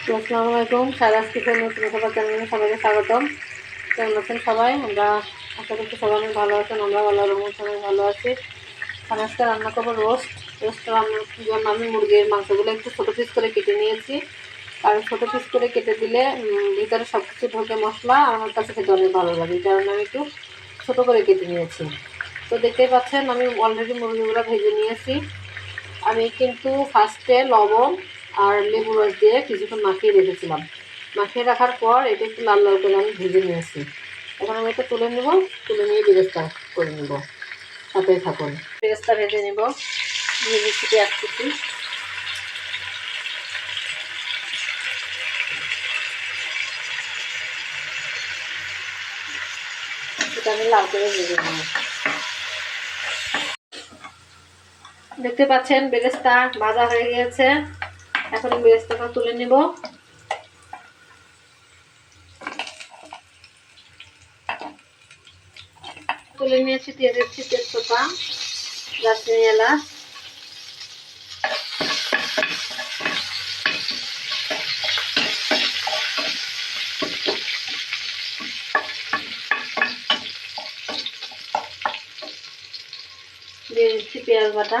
আসসালামু আলাইকুম। সারাজ কিচেন নতুন সবার চ্যানেলে সবাইকে স্বাগতম। কেমন আছেন সবাই? আমরা আশা করছি সবাই অনেক ভালো আছেন আমরা ভালো রকম সবাই ভালো আছি। আর আজকে রান্না করব রোস্ট। রোস্ট রান্নার জন্য আমি, মুরগির মাংসগুলো একটু ছোটো পিস করে কেটে নিয়েছি। আর ছোটো পিস করে কেটে দিলে ভিতরে সব কিছু ঢোকে মশলা। আমার কাছে খেতে অনেক ভালো লাগে, এই কারণে আমি একটু ছোটো করে কেটে নিয়েছি। তো দেখতেই পাচ্ছেন, আমি অলরেডি মুরগিগুলো ভেজে নিয়েছি। আমি কিন্তু ফার্স্টে লবণ আর লেবু রস দিয়ে কিছুক্ষণ মাখিয়ে রেখেছিলাম। মাখিয়ে রাখার পর এটা একটু লাল লাল করে আমি ভেজে নিয়েছি। এখন আমি এটা তুলে নেব, তুলে নিয়ে বেরেস্তা করে নেব। সাথে থাকুন। বেরেস্তা ভেজে নেব। দিচ্ছি পেঁয়াজ কুচি। সেটা আমি লাল করে ভেজে দেখতে পাচ্ছেন, বেরেস্তা ভাজা হয়ে গিয়েছে। এখন বেরেস্তাটা তুলে নিব। তুলে নিয়েছি দিয়ে দিচ্ছি তেজপাতা, দারচিনি এলাচ। দিয়ে দিচ্ছি পেঁয়াজ বাটা।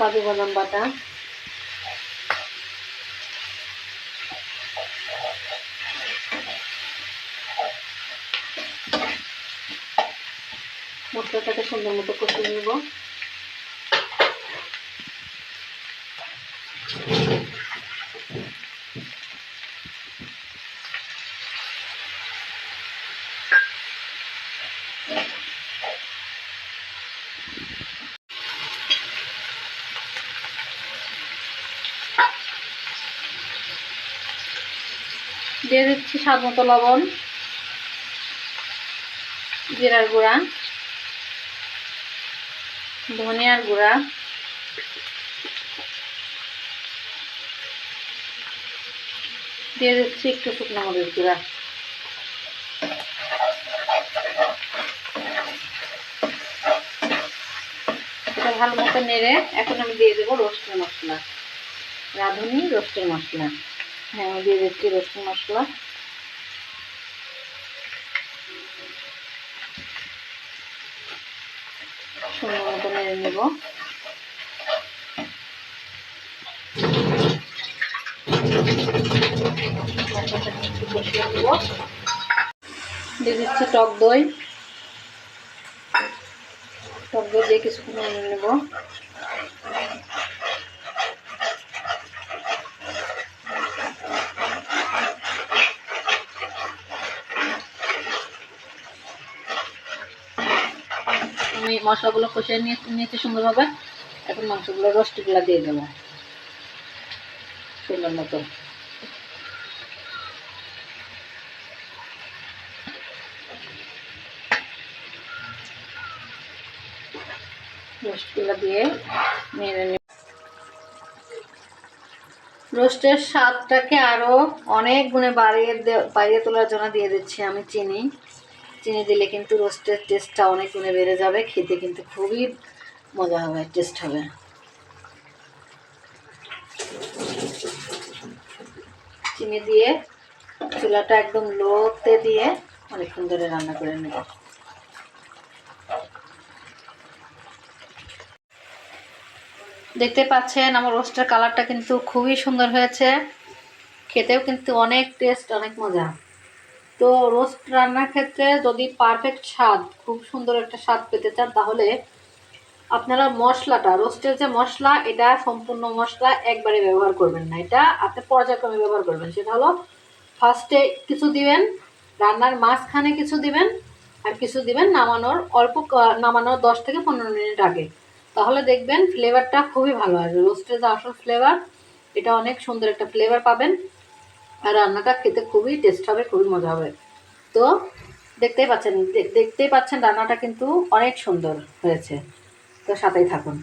কাজু বাদাম বাটা। মশলাটাকে সুন্দর মতো কষিয়ে নেব। দিয়ে দিচ্ছি স্বাদ মতো লবণ, জিরার গুঁড়া, ধনিয়ার গুঁড়া, দিয়ে দিচ্ছি একটু শুকনো মরিচ গুঁড়া। ভালো মতো নেড়ে এখন আমি দিয়ে দেবো রোস্টের মশলা, রাঁধুনি রোস্টের মশলা। আমি দিয়ে দিচ্ছি রসুন মশলা। সুন্দর মতো নেড়ে নেব। দিয়ে দিচ্ছি টক দই। টক দই দিয়ে কিছুক্ষণ নেড়ে নেব। আমি মশলাগুলো নিয়ে নিয়েছি সুন্দরভাবে। এখন মাংসগুলো রোস্টগুলো দিয়ে দেবো। সুন্দর মতো। রোস্টগুলো দিয়ে নেড়ে নেব রোস্টের স্বাদটাকে আরও অনেক গুণে বাড়িয়ে বাড়িয়ে তোলার জন্য দিয়ে দিচ্ছি আমি চিনি। চিনি দিলে কিন্তু রোস্টের টেস্টটা অনেক গুণে বেড়ে যাবে, খেতে কিন্তু খুবই মজা হবে টেস্ট হবে। চিনি দিয়ে চুলাটা একদম লোতে দিয়ে অনেকক্ষণ ধরে রান্না করে নেব। দেখতে পাচ্ছেন আমার রোস্টের কালারটা কিন্তু খুবই সুন্দর হয়েছে, খেতেও কিন্তু অনেক টেস্ট অনেক মজা। তো রোস্ট রান্নার ক্ষেত্রে যদি পারফেক্ট স্বাদ, খুব সুন্দর একটা স্বাদ পেতে চান, তাহলে আপনারা মশলাটা, রোস্টের যে মশলা, এটা সম্পূর্ণ মশলা একবারে ব্যবহার করবেন না। এটা আপনি পর্যায়ক্রমে ব্যবহার করবেন। সেটা হলো ফার্স্টে কিছু দিবেন, রান্নার মাঝখানে কিছু দিবেন, আর কিছু দিবেন নামানোর অল্প, নামানোর দশ থেকে পনেরো মিনিট আগে। তাহলে দেখবেন ফ্লেভারটা খুবই ভালো আসবে। রোস্টের যে আসল ফ্লেভার এটা অনেক সুন্দর একটা ফ্লেভার পাবেন। আর রান্নাটা খেতে খুবই টেস্ট হবে, খুবই মজা হবে। তো দেখতেই পাচ্ছেন দেখতেই পাচ্ছেন রান্নাটা কিন্তু অনেক সুন্দর হয়েছে। তো সাথেই থাকুন।